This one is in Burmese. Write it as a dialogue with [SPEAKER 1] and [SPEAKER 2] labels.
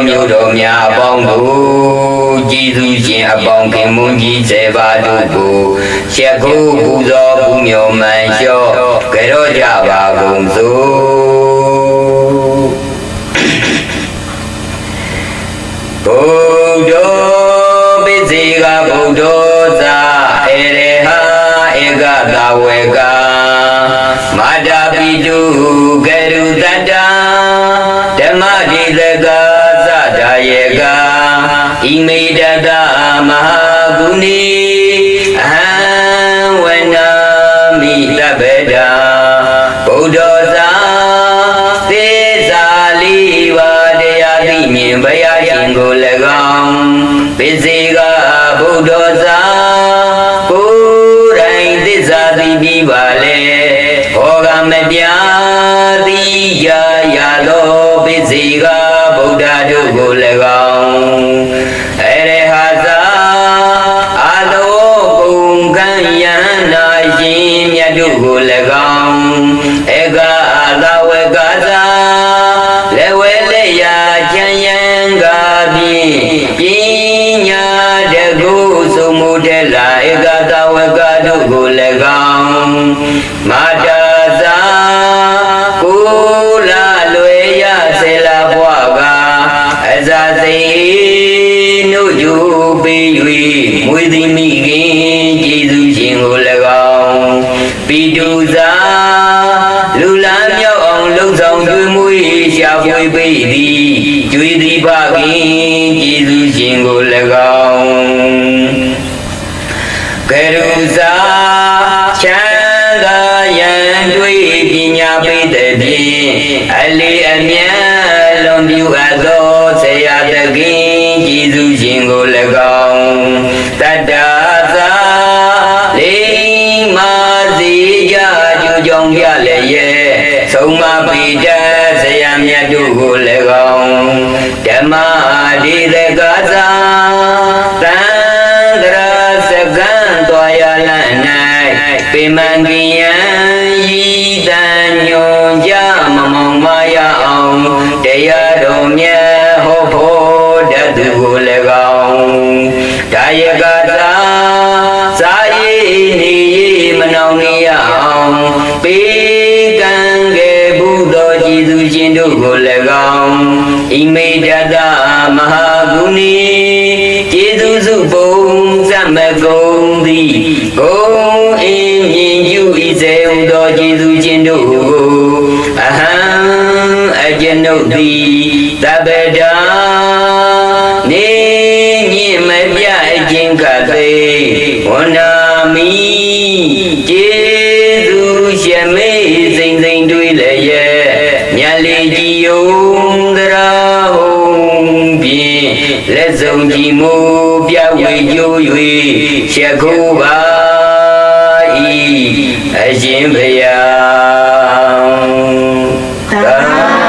[SPEAKER 1] တော်မျိုးတော်များအပေါင်းတို့ကြည်သူရှင်အပေါင်းခင်မွန်ကြီးစေပါတို့ကိုချက်ခုပူဇော်ပူမြော်မှန်လျှော့ကြောကြပါကုန်စို့ဘုဒ္ဓပိစေကဘုဒ္ဓသာဧရေဟာဧကသဝေကမာတာပိတုကရုတတ္တဓမ္မတိသကသ တတမဟာဂုဏီအဟံဝနာမိတဗ္ဗေဒာဘုဒ္ဓသာသေသာလီပါတရားသိမြင်ဘုရားရှင်ကို၎င်းပိစေကဘုဒ္ဓသာကိုယ်တိုင်သစ္စာသိပြီးပါလေဘောဂမပြတိယာရသောပိစေက ကို၎င်းဧကအသဝကသာလေဝဲလက်ရာချမ်းယံကဖြင့်ပညာတကုစုမှုတဲ့လာဧကသဝကတို့ကို၎င်းမာတာသာကိုလာလွယ်ရစေလာဘွားကအဇာစိနုကျူပေး၍မွေ ပိတုသာလူလမ်းမြောက်အောင်လှုံ့ဆော်ကျွေးမွေးရှာဖွေပေးသည်ကျွေးသည်ဖခင်ကျေးဇူးရှင်ကို၎င်းကရုဇာချမ်းသာယံတွေ့ပညာပေးတဲ့ဖြင့်အလေးအမြတ်လွန်ပြူအပ်သောဆရာတခင်ကျေးဇူးရှင်ကို၎င်း င့်ပြလည်းရဲ့သုံးမပိတဆရာမြတ်တို့ကို၎င်းဓမ္မဒီသကသာတံတရာစကံတော်ရလ၌ပေမံကိယံဤတံညွန်ကြမမောင်မရအောင်တရားတော်မြတ်ဟောဖို့တတ်သူကို၎င်းဒါယကသာ ပေကံကဲဘုသောကြည်သူရှင်တို့ကို၎င်းဣမိတတမဟာဂုဏီကျေးဇူးစုပုံစမကုံသည်ဂုံအင်းမြင်ကျူဤစေဟုသောကျေးဇူးရှင်တို့ကိုအဟံအကျွန်ုပ်သည်တပ္ပဒာနေညင်မပြအချင်းကသေးဝန္နာမိကျေး စုံကြည်မှုပြဝေကျိုး၍ချက်ခိုးပါ၏အရှင်ဘုရားသာ